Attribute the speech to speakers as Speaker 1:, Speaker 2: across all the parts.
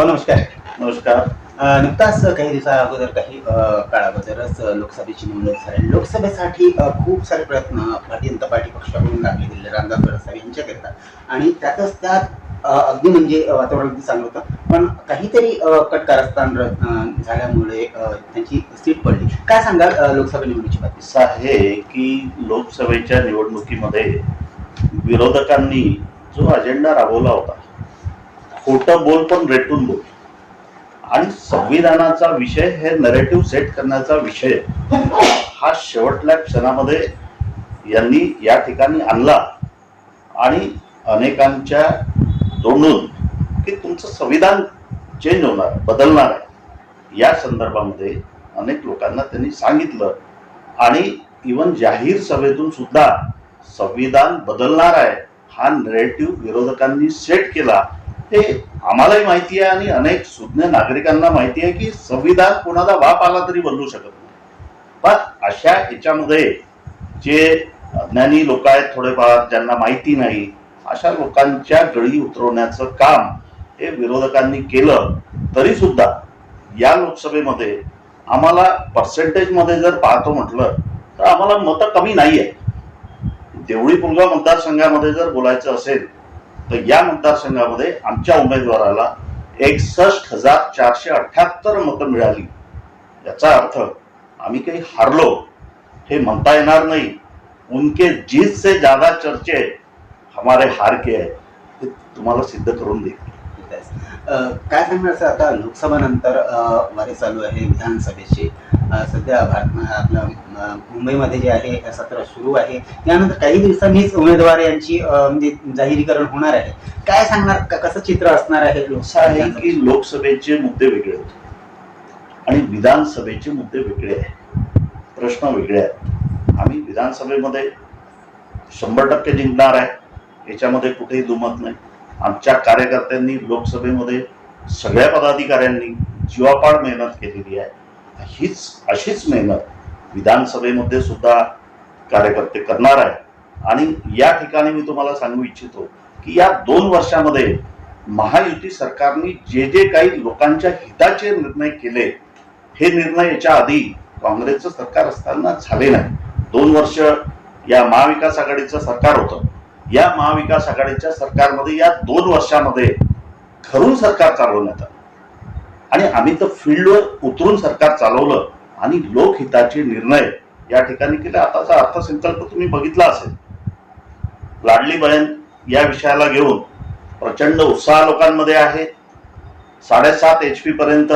Speaker 1: हो नमस्कार.
Speaker 2: नमस्कार.
Speaker 1: नुकताच काही दिवसा अगोदर काही काळाबद्दलच लोकसभेची निवडणूक झाली लोकसभेसाठी खूप सारे प्रयत्न भारतीय जनता पार्टी पक्षाकडून लागले गेलेले रामदास गडसावी यांच्याकरिता. आणि त्यातच त्यात अगदी म्हणजे वातावरण अगदी चांगलं होतं. पण काहीतरी कट कारस्थान झाल्यामुळे त्यांची सीट पडली. काय सांगाल लोकसभा निवडणुकीची बातमी?
Speaker 2: असं आहे की लोकसभेच्या निवडणुकीमध्ये विरोधकांनी जो अजेंडा राबवला होता खोटं बोल पण रेटून बोल. आणि संविधानाचा विषय हे नरेटिव्ह सेट करण्याचा विषय. हा शेवटल्या क्षणामध्ये यांनी या ठिकाणी आणला. आणि अनेकांच्या तोंडून की तुमचं संविधान चेंज होणार बदलणार आहे. या संदर्भामध्ये अनेक लोकांना त्यांनी सांगितलं. आणि इवन जाहीर सभेतून सुद्धा संविधान बदलणार आहे हा नरेटिव्ह विरोधकांनी सेट केला. हे आम्हालाही माहिती आहे आणि अनेक सुज्ञ नागरिकांना माहिती आहे की संविधान कोणाला वाप आला तरी बदलू शकत नाही. पण अशा ह्याच्यामध्ये जे अज्ञानी लोक आहेत थोडेफार ज्यांना माहिती नाही अशा लोकांच्या गळी उतरवण्याचं काम हे विरोधकांनी केलं तरी सुद्धा या लोकसभेमध्ये आम्हाला पर्सेंटेजमध्ये जर पाहतो म्हटलं तर आम्हाला मतं कमी नाही आहे देवळी पुलगाव मतदारसंघामध्ये जर बोलायचं असेल तर या मतदारसंघामध्ये आमच्या उमेदवाराला एकसष्ट हजार चारशे अठ्याहत्तर मतं मिळाली. याचा अर्थ आम्ही काही हारलो हे म्हणता येणार नाही. उनके जीत से ज्यादा चर्चे हमारे हार के आहे हे तुम्हाला सिद्ध करून देईल
Speaker 1: काय सांगणार सर आता लोकसभा नंतर वारे चालू आहे विधानसभेची. सध्या भारत आपलं मुंबईमध्ये जे आहे सत्र सुरू आहे. त्यानंतर काही दिवसांनीच उमेदवार यांची म्हणजे जाहीरीकरण होणार आहे. काय सांगणार कसं चित्र असणार आहे
Speaker 2: असं आहे की लोकसभेचे मुद्दे वेगळे होते आणि विधानसभेचे मुद्दे वेगळे आहेत. प्रश्न वेगळे आहेत. आम्ही विधानसभेमध्ये शंभर टक्के जिंकणार आहे. याच्यामध्ये कुठेही दुमत नाही. आमच्या कार्यकर्त्यांनी लोकसभेमध्ये सगळ्या पदाधिकाऱ्यांनी जीवापाड मेहनत केलेली आहे. हीच अशीच मेहनत विधानसभेमध्ये सुद्धा कार्यकर्ते करणार आहे आणि या ठिकाणी मी तुम्हाला सांगू इच्छितो की या दोन वर्षामध्ये महायुती सरकारने जे जे काही लोकांच्या हिताचे निर्णय केले हे निर्णय याच्या आधी काँग्रेसचं सरकार असताना झाले नाही. दोन वर्ष या महाविकास आघाडीचं सरकार होतं. या महाविकास आघाडीच्या सरकारमध्ये या दोन वर्षामध्ये घरून सरकार चालवण्यात आलं. आणि आम्ही तर फील्डवर उतरून सरकार चालवलं आणि लोकहिताचे निर्णय या ठिकाणी केले. आताचा अर्थसंकल्प तुम्ही बघितला असेल. लाडली बहीण या विषयाला घेऊन प्रचंड उत्साह लोकांमध्ये आहे. साडेसात एच पी पर्यंत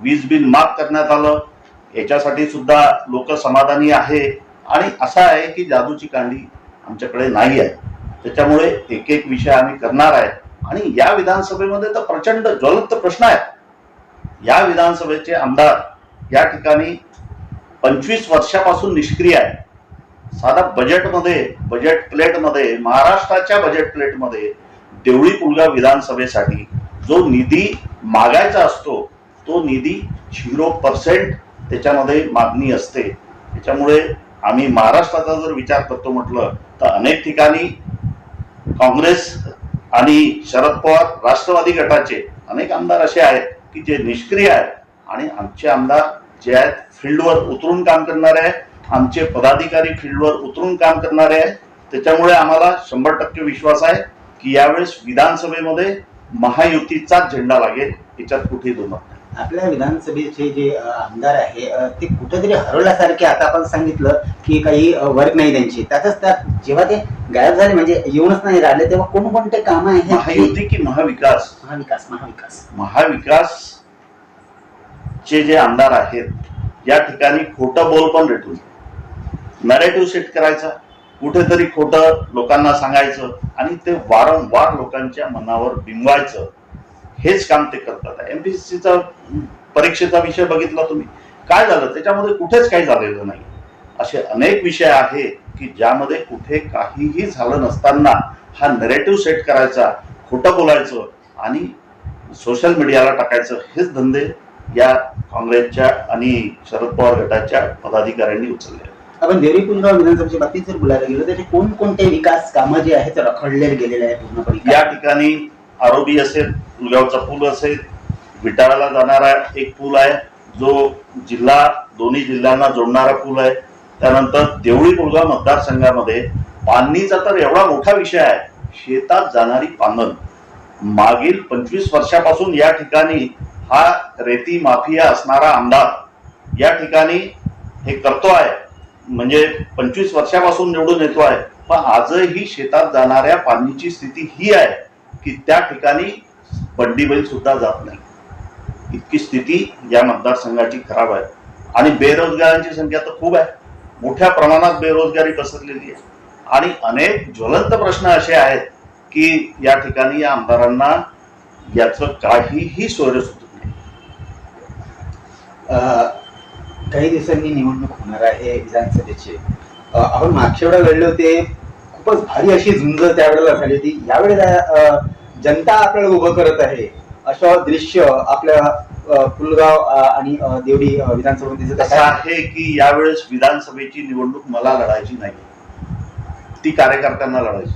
Speaker 2: वीज बिल माफ करण्यात आलं. याच्यासाठी सुद्धा लोक समाधानी आहे. आणि असं आहे की जादूची कांडी आमच्याकडे नाही आहे. त्याच्यामुळे एक एक विषय आम्ही करणार आहे. आणि या विधानसभेमध्ये तर प्रचंड ज्वलंत प्रश्न आहेत. या विधानसभेचे आमदार या ठिकाणी पंचवीस वर्षापासून निष्क्रिय आहे साधा बजेटमध्ये बजेट प्लेटमध्ये महाराष्ट्राच्या बजेट प्लेटमध्ये देवळी पुलगाव विधानसभेसाठी जो निधी मागायचा असतो तो निधी झिरो पर्सेंट त्याच्यामध्ये मागणी असते. त्याच्यामुळे आम्ही महाराष्ट्राचा जर विचार करतो म्हटलं तर अनेक ठिकाणी काँग्रेस आणि शरद पवार राष्ट्रवादी गटाचे अनेक आमदार असे आहेत. की जे निष्क्रिय आहेत आणि आमचे आमदार जे आहेत फील्डवर उतरून काम करणारे आहेत आमचे पदाधिकारी फील्डवर उतरून काम करणारे आहेत त्याच्यामुळे आम्हाला शंभर टक्के विश्वास आहे की यावेळेस विधानसभेमध्ये महायुतीचाच झेंडा लागेल याच्यात कुठेही दुमत
Speaker 1: आपल्या विधानसभेचे जे आमदार आहे ते कुठेतरी हरवल्यासारखे आता आपण सांगितलं की काही वर्ग वर्क नाही त्यांची. त्यातच त्यात जेव्हा ते गायब झाले म्हणजे येऊनच नाही राहिले तेव्हा कोणकोणते काम आहे
Speaker 2: महायुती की महाविकास.
Speaker 1: महाविकास महाविकास.
Speaker 2: महाविकास चे जे आमदार आहेत या ठिकाणी खोटं बोल पण रेटून नरेटिव्ह सेट करायचा. कुठेतरी खोटं लोकांना सांगायचं आणि ते वारंवार लोकांच्या मनावर बिंबवायचं. हेच काम ते करतात. एमपीसीचा परीक्षेचा विषय बघितला तुम्ही. काय झालं? त्याच्यामध्ये कुठेच काही झालेलं नाही. असे अनेक विषय आहे की ज्यामध्ये कुठे काहीही झालं नसताना हा नरेटिव्ह सेट करायचा खोटं बोलायचं आणि सोशल मीडियाला टाकायचं हेच धंदे या काँग्रेसच्या आणि शरद पवार गटाच्या पदाधिकाऱ्यांनी उचलले आहेत.
Speaker 1: आपण देवरी पुलगाव विधानसभेच्या बाबतीत जर बोलायला गेलो तर ते कोणकोणते विकास कामं जे आहेत ते रखडलेले गेलेले आहे पूर्णपणे
Speaker 2: या ठिकाणी आरोबी असेल पुलगावचा पूल असेल विटाळ्याला जाणारा एक पूल आहे जो जिल्हा दोन्ही जिल्ह्यांना जोडणारा पूल आहे त्यानंतर देवळी मुलगा मतदारसंघामध्ये पाणीचा तर एवढा मोठा विषय आहे शेतात जाणारी पानन. मागील पंचवीस वर्षापासून या ठिकाणी हा रेती माफिया असणारा आमदार या ठिकाणी हे करतो आहे. म्हणजे पंचवीस वर्षापासून निवडून येतो आहे. पण आजही शेतात जाणाऱ्या पाणीची स्थिती ही आहे की त्या ठिकाणी बंडी बैल सुद्धा जात नाही. इतकी स्थिती या मतदारसंघाची खराब आहे. आणि बेरोजगारांची संख्या तर खूप आहे. मोठ्या प्रमाणात बेरोजगारी पसरलेली आहे. आणि अनेक ज्वलंत प्रश्न असे आहेत की या ठिकाणी या आमदारांना याचं काहीही सोयरे सुचत नाही
Speaker 1: काही दिवसांनी निवडणूक होणार आहे विधानसभेची. आपण मागच्या वेळेला लढले होते. खूपच भारी अशी झुंज त्यावेळेला झाली होती. यावेळेला जनता आपल्याला उभं करत आहे. अशा दृश्य आपल्या पुलगाव आणि देवडी अ,
Speaker 2: कसं
Speaker 1: आहे
Speaker 2: आहे की यावेळेस विधानसभेची निवडणूक मला लढायची नाही. ती कार्यकर्त्यांना लढायची.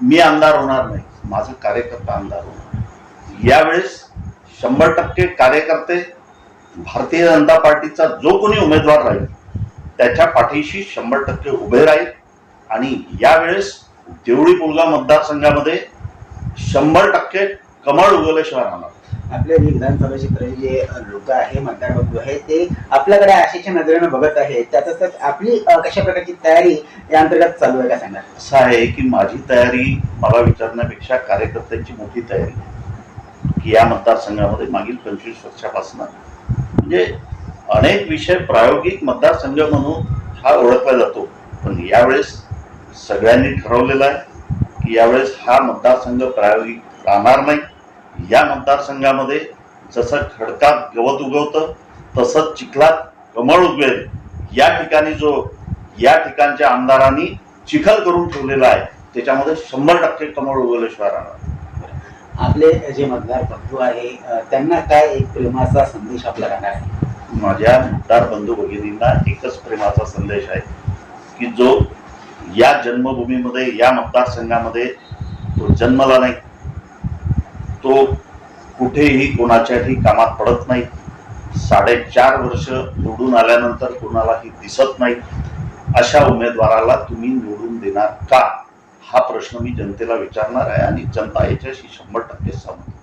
Speaker 2: मी आमदार होणार नाही. माझं कार्यकर्ता आमदार होणार यावेळेस शंभर टक्के कार्यकर्ते भारतीय जनता पार्टीचा जो कोणी उमेदवार राहील त्याच्या पाठीशी शंभर टक्के उभे राहील. आणि यावेळेस देवळी पुलगा मतदारसंघामध्ये शंभर टक्के कमळ उगवल्याशिवाय राहणार
Speaker 1: आपल्या जे क्षेत्राचे जे लोक आहे मतदार बंधू आहे ते आपल्याकडे आशेच्या नजरेनं बघत आहे. त्यातच आपली कशा प्रकारची तयारी या अंतर्गत चालू आहे का सांगा
Speaker 2: असं आहे की माझी तयारी मला विचारण्यापेक्षा कार्यकर्त्यांची मोठी तयारी आहे. की या मतदारसंघामध्ये मागील पंचवीस वर्षापासून म्हणजे अनेक विषय प्रायोगिक मतदारसंघ म्हणून हा ओळखला जातो. पण यावेळेस सगळ्यांनी ठरवलेलं आहे की यावेळेस हा मतदारसंघ प्रायोगिक राहणार नाही. या मतदारसंघामध्ये जसं खडकात गवत उगवतं तसंच चिखलात कमळ उगवेल. या ठिकाणी जो या ठिकाणच्या आमदारांनी चिखल करून ठेवलेला आहे त्याच्यामध्ये शंभर टक्के कमळ उगवल्याशिवाय राहणार
Speaker 1: आपले जे मतदार बंधू आहे त्यांना काय एक प्रेमाचा संदेश आपला राहणार आहे?
Speaker 2: माझ्या मतदार बंधू भगिनींना एकच प्रेमाचा संदेश आहे की जो या जन्मभूमीमध्ये या मतदारसंघामध्ये तो जन्मला नाही तो कुठेही कोणाच्याही कामात पडत नाही. साडेचार वर्ष निवडून आल्यानंतर कोणालाही दिसत नाही. अशा उमेदवाराला तुम्ही निवडून देणार का? हा प्रश्न मी जनतेला विचारणार आहे आणि जनता याच्याशी शंभर टक्के सहमत